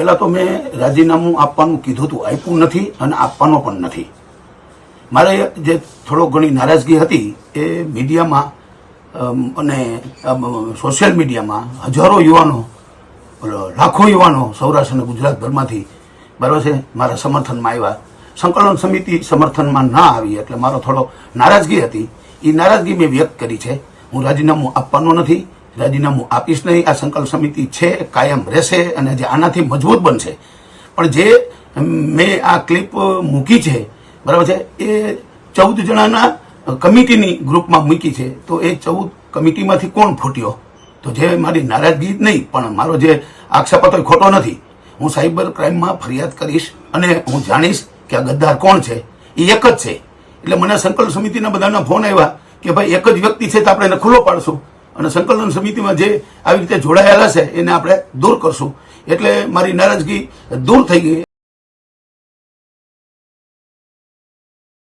પહેલા તો મેં રાજીનામું આપવાનું કીધું હતું, આપ્યું નથી અને આપવાનો પણ નથી. મારે જે થોડો ઘણી નારાજગી હતી એ મીડિયામાં અને સોશિયલ મીડિયામાં હજારો યુવાનો લાખો યુવાનો સૌરાષ્ટ્ર અને ગુજરાતભરમાંથી બરાબર છે, મારા સમર્થનમાં આવ્યા. સંકલન સમિતિ સમર્થનમાં ના આવી એટલે મારો થોડો નારાજગી હતી. એ નારાજગી મેં વ્યક્ત કરી છે. હું રાજીનામું આપવાનો નથી. રાજીનામું આપીશ નહીં. આ સંકલ્પ સમિતિ છે, કાયમ રહેશે અને જે આનાથી મજબૂત બનશે. પણ જે મેં આ ક્લિપ મૂકી છે, બરાબર છે, એ ચૌદ જણાના કમિટીની ગ્રુપમાં મૂકી છે. તો એ ચૌદ કમિટીમાંથી કોણ ફૂટ્યો? તો જે મારી નારાજગી નહીં, પણ મારો જે આક્ષેપ હતો એ ખોટો નથી. હું સાયબર ક્રાઇમમાં ફરિયાદ કરીશ અને હું જાણીશ કે આ ગદ્દાર કોણ છે. એ એક જ છે. એટલે મને સંકલ્પ સમિતિના બધાના ફોન આવ્યા કે ભાઈ, એક જ વ્યક્તિ છે તો આપણે એને ખુલ્લો પાડશું. અને સંકલન સમિતિમાં જે આવી રીતે જોડાયેલા છે, એને આપણે દૂર કરશું. એટલે મારી નારાજગી દૂર થઈ ગઈ.